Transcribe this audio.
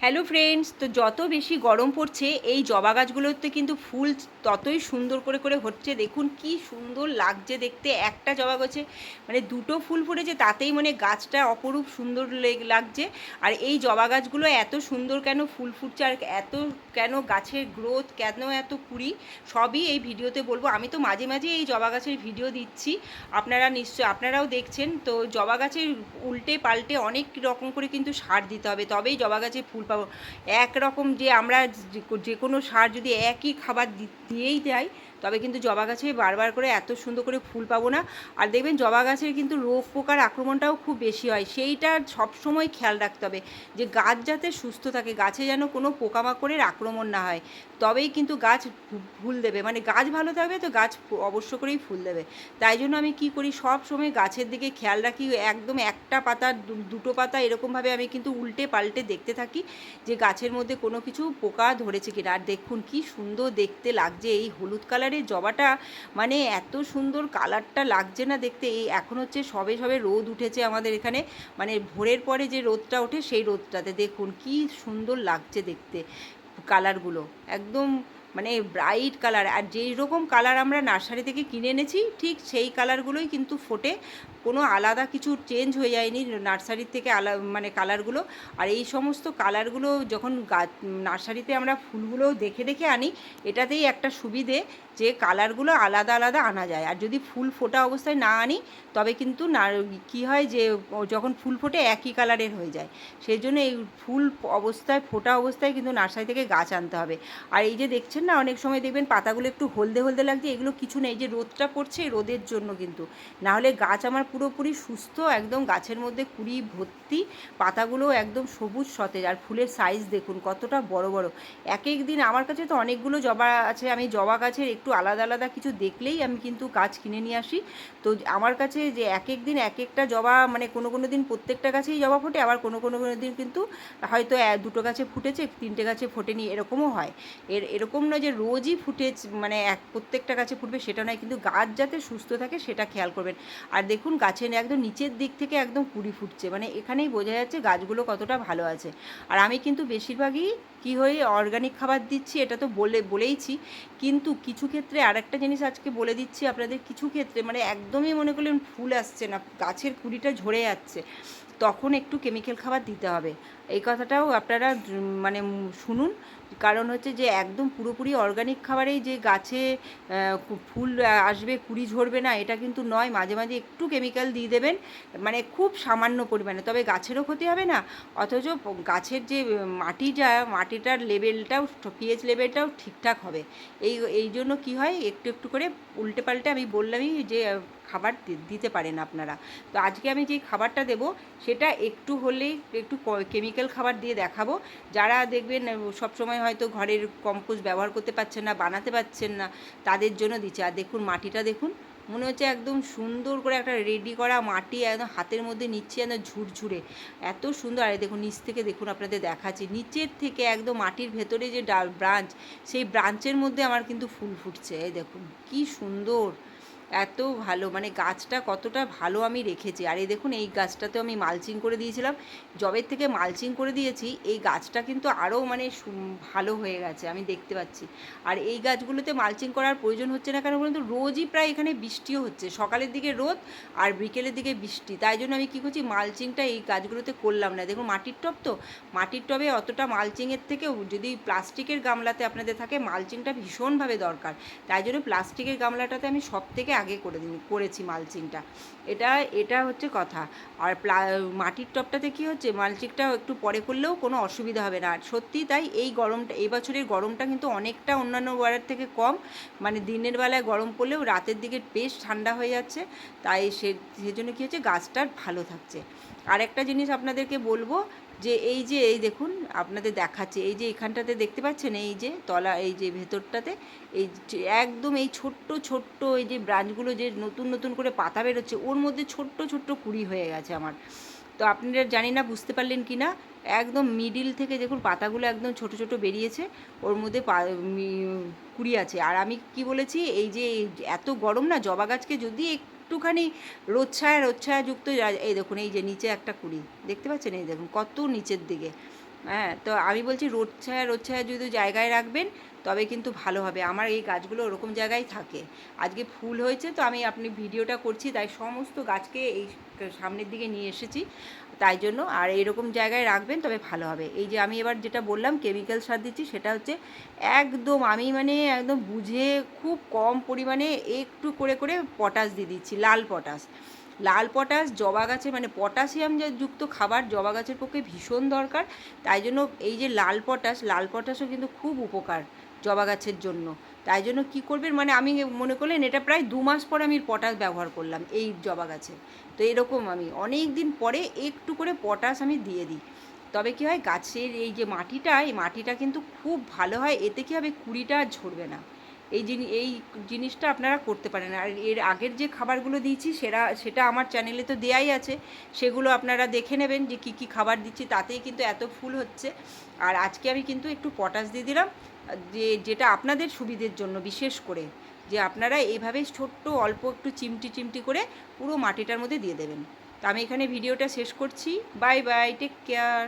Hello friends, তো যত বেশি গরম পড়ছে, এই জবা গাছগুলোতে কিন্তু ফুল ততই সুন্দর করে করে হচ্ছে। দেখুন কি সুন্দর লাগছে দেখতে, একটা জবা গাছে মানে দুটো ফুল ফুটেছে, তাতেই মানে গাছটা অপরূপ সুন্দর লেগ- লাগছে। আর এই জবা গাছগুলো এত সুন্দর কেন ফুল ফুটছে, আর এত কেন গাছের গ্রোথ কেন এত কুড়ি, সবই এই ভিডিওতে বলব। আমি তো মাঝে মাঝে এই জবা গাছের ভিডিও দিচ্ছি, আপনারা নিশ্চয়, আপনারাও দেখছেন। তো জবা গাছের উল্টে পাল্টে অনেক রকম করে কিন্তু সার দিতে হবে, তবেই জবা গাছে ফুল পাবো। একরকম যে আমরা যে- কোনো সার যদি একই খাবার দিয়েই যাই, তবে কিন্তু জবা গাছে বারবার করে এত সুন্দর করে ফুল পাবো না। আর দেখবেন জবা গাছের কিন্তু রোগ পোকার আক্রমণটাও খুব বেশি হয়। সেইটা সবসময় খেয়াল রাখতে হবে যে গাছ যাতে সুস্থ থাকে, গাছে যেন কোনো পোকামাকড়ের আক্রমণ না হয়, তবেই কিন্তু গাছ ফুল দেবে। মানে গাছ ভালো থাকবে তো গাছ অবশ্য করেই ফুল দেবে। তাই জন্য আমি কি করি, সব সময় গাছের দিকে খেয়াল রাখি, একদম একটা পাতা দুটো পাতা এরকমভাবে আমি কিন্তু উল্টে পাল্টে দেখতে থাকি। যে গাছের মধ্যে কোনো কিছু পোকা ধরেছে কিনা। আর দেখুন কি সুন্দর দেখতে লাগছে এই হলুদ কালারের জবাটা। মানে এত সুন্দর কালারটা লাগছে না দেখতে। এই এখন হচ্ছে সবে সবে রোদ উঠেছে আমাদের এখানে। মানে ভোরের পরে যে রোদটা ওঠে সেই রোদটাতে। দেখুন কি সুন্দর লাগছে দেখতে কালারগুলো। একদম মানে ব্রাইট কালার আর যেই রকম কালার আমরা নার্সারি থেকে কিনে এনেছি, ঠিক সেই কালারগুলোই কিন্তু ফোটে। কোনো আলাদা কিছু চেঞ্জ হয়ে যায়নি নার্সারির থেকে আলা মানে কালারগুলো আর এই সমস্ত কালারগুলো যখন গাছ নার্সারিতে আমরা ফুলগুলো দেখে দেখে আনি, এটাতেই একটা সুবিধে যে কালারগুলো আলাদা আলাদা আনা যায়। আর যদি ফুল ফোটা অবস্থায় না আনি, তবে কিন্তু না, কী হয় যে, যখন ফুল ফোটে একই কালারের হয়ে যায়। সেই জন্য এই ফুল অবস্থায়, ফোটা অবস্থায় কিন্তু নার্সারি থেকে গাছ আনতে হবে। আর এই যে দেখছেন না। অনেক সময় দেখবেন পাতাগুলো একটু হলদে হলদে লাগছে, এগুলো কিছু নেই। যে রোদটা পড়ছে রোদের জন্য কিন্তু। না হলে গাছ আমার পুরোপুরি সুস্থ, একদম গাছের মধ্যে কুড়ি ভর্তি, পাতাগুলো একদম সবুজ সতেজ। আর ফুলের সাইজ দেখুন, কতটা বড় বড়। এক এক দিন আমার কাছে তো অনেকগুলো জবা আছে, আমি জবা গাছের একটু আলাদা আলাদা কিছু দেখলেই আমি কিন্তু গাছ কিনে নিয়ে আসি। তো আমার কাছে যে এক এক দিন এক একটা জবা মানে কোনো কোনো দিন প্রত্যেকটা গাছেই জবা ফোটে, আবার কোনো কোনো কোনো দিন কিন্তু হয়তো দুটো গাছে ফুটেছে, তিনটে গাছে ফোটেনি, এরকমও হয়। এর, এরকম নয় যে রোজই ফুটে মানে এক প্রত্যেকটা গাছে ফুটবে সেটা নয়, কিন্তু গাছ যাতে সুস্থ থাকে সেটা খেয়াল করবেন। আর দেখুন গাছের একদম নিচের দিক থেকে একদম কুড়ি ফুটছে মানে এখানেই বোঝা যাচ্ছে গাছগুলো কতটা ভালো আছে। আর আমি কিন্তু বেশিরভাগই কী হয়ে অর্গানিক খাবার দিচ্ছি, এটা তো বলে, বলেইছি, কিন্তু কিছু ক্ষেত্রে আরেকটা জিনিস আজকে বলে দিচ্ছি আপনাদের, কিছু ক্ষেত্রে মানে একদমই মনে করলেন ফুল আসছে না, গাছের কুড়িটা ঝরে যাচ্ছে। তখন একটু কেমিক্যাল খাবার দিতে হবে। এই কথাটাও আপনারা মানে শুনুন। কারণ হচ্ছে যে, একদম পুরোপুরি অর্গানিক খাবারেই যে গাছে ফুল আসবে, কুড়ি ঝরবে না, এটা কিন্তু নয়। মাঝে মাঝে একটু কেমিক্যাল দিয়ে দেবেন মানে খুব সামান্য পরিমাণে। তবে গাছেরও ক্ষতি হবে না। অথচ গাছের যে মাটিটা মাটিটার লেভেলটাও পিএইচ লেভেলটাও ঠিকঠাক হবে। এই এই জন্য কী হয়, একটু একটু করে উল্টে পাল্টে আমি বললামই যে, খাবার দিতে পারেন আপনারা। তো আজকে আমি যেই খাবারটা দেবো সেটা একটু হলেই একটু কেমিক্যাল খাবার দিয়ে দেখাবো। যারা দেখবেন সবসময় হয়তো ঘরের কম্পোস্ট ব্যবহার করতে পারছেন না, বানাতে পারছেন না, তাদের জন্য দিচ্ছে। আর দেখুন, মাটিটা দেখুন, মনে হচ্ছে একদম সুন্দর করে একটা রেডি করা মাটি একদম হাতের মধ্যে নিচ্ছে একদম ঝুরঝুরে। এত সুন্দর। আর দেখুন, নিচ থেকে দেখুন, আপনাদের দেখাচ্ছি। নিচের থেকে একদম মাটির ভেতরে যে ডাল, ব্রাঞ্চ, সেই ব্রাঞ্চের মধ্যে আমার কিন্তু ফুল ফুটছে। এই দেখুন, কি সুন্দর! এত ভালো মানে গাছটা কতটা ভালো আমি রেখেছি। আর এই দেখুন, এই গাছটাতেও আমি মালচিং করে দিয়েছিলাম। জবের থেকে মালচিং করে দিয়েছি, এই গাছটা কিন্তু আরও মানে ভালো হয়ে গেছে, আমি দেখতে পাচ্ছি। আর এই গাছগুলোতে মালচিং করার প্রয়োজন হচ্ছে না কেন বলুন তো, রোজই প্রায় এখানে বৃষ্টিও হচ্ছে। সকালের দিকে রোদ আর বিকেলের দিকে বৃষ্টি। তাই জন্য আমি কী করছি, মালচিংটা এই গাছগুলোতে করলাম না। দেখুন, মাটির টব তো, মাটির টবে অতটা মালচিংয়ের থেকেও যদি প্লাস্টিকের গামলাতে আপনাদের থাকে, মালচিংটা ভীষণভাবে দরকার। তাই জন্য প্লাস্টিকের গামলাটাতে আমি সব থেকে আগে করে দিন, করেছি মালচিংটা। এটা এটা হচ্ছে কথা। আর প্লা, মাটির টবটাতে কী হচ্ছে, মালচিংটা একটু পরে করলেও কোনো অসুবিধা হবে না। আর সত্যি তাই এই গরমটা, এই বছরের গরমটা কিন্তু অনেকটা অন্যান্য বারের থেকে কম। মানে দিনের বেলায় গরম পড়লেও রাতের দিকে বেশ ঠান্ডা হয়ে যাচ্ছে। তাই সে, সেজন্য কী হচ্ছে গাছটার ভালো থাকছে। আর একটা জিনিস আপনাদেরকে বলব যে এই যে, এই দেখুন, আপনাদের দেখাচ্ছে, এই যে এখানটাতে দেখতে পাচ্ছেন, এই যে তলা, এই যে ভেতরটাতে, এই একদম এই ছোট্ট ছোট্ট এই যে ব্রাঞ্চগুলো যে নতুন নতুন করে পাতা বেরোচ্ছে, ওর মধ্যে ছোট্ট ছোট্ট কুড়ি হয়ে গেছে আমার। তো আপনারা জানি না, বুঝতে পারলেন কি না, একদম মিডিল থেকে দেখুন পাতাগুলো একদম ছোট ছোট বেরিয়েছে, ওর মধ্যে কুড়ি আছে। আর আমি কি বলেছি, এই যে এত গরম না, জবা গাছকে যদি একটুখানি রোদ ছায়া রোদ ছায়াযুক্ত এই দেখুন, এই যে নিচে একটা কুড়ি, দেখতে পাচ্ছেন? এই দেখুন, কত নিচের দিকে। হ্যাঁ তো আমি বলছি রোদ ছায়া ছায়া যদি জায়গায় রাখবেন, তবে কিন্তু ভালো হবে। আমার এই গাছগুলো ওরকম জায়গায় থাকে। আজকে ফুল হয়েছে, তো আমি আপনি ভিডিওটা করছি, তাই সমস্ত গাছকে এই সামনের দিকে নিয়ে এসেছি। তাই জন্য আর এইরকম জায়গায় রাখবেন, তবে ভালো হবে। এই যে আমি এবার যেটা বললাম কেমিক্যাল সার দিচ্ছি, সেটা হচ্ছে একদম আমি মানে একদম বুঝে খুব কম পরিমাণে একটু করে করে পটাশ দিয়ে দিচ্ছি, লাল পটাশ লাল পটাশ জবা গাছে মানে পটাশিয়াম যে যুক্ত খাবার, জবা গাছের পক্ষে ভীষণ দরকার। তাই জন্য এই যে লাল পটাশ লাল পটাশও কিন্তু খুব উপকার জবা গাছের জন্য। তাই জন্য কী করবেন? মানে আমি মনে করলেন এটা প্রায় দু মাস পরে আমি পটাশ ব্যবহার করলাম, এই জবা গাছে। তো এরকম আমি, অনেক দিন পরে একটু করে পটাশ আমি দিয়ে দিই। তবে কী হয়, গাছের এই যে মাটিটা, এই মাটিটা কিন্তু খুব ভালো হয়, এতে কী হবে, কুড়িটা ঝরবে না। এই জিনিস এই জিনিসটা আপনারা করতে পারেন। আর এর আগের যে খাবারগুলো দিয়েছি সেটা সেটা আমার চ্যানেলে তো দেয়াই আছে। সেগুলো আপনারা দেখে নেবেন যে কী কী খাবার দিচ্ছি, তাতেই কিন্তু এত ফুল হচ্ছে। আর আজকে আমি কিন্তু একটু পটাশ দিয়ে দিলাম। যে, যেটা আপনাদের সুবিধের জন্য বিশেষ করে, যে আপনারা এইভাবে ছোট্ট অল্প একটু চিমটি চিমটি করে পুরো মাটিটার মধ্যে দিয়ে দেবেন। তো আমি এখানে ভিডিওটা শেষ করছি। Bye bye take care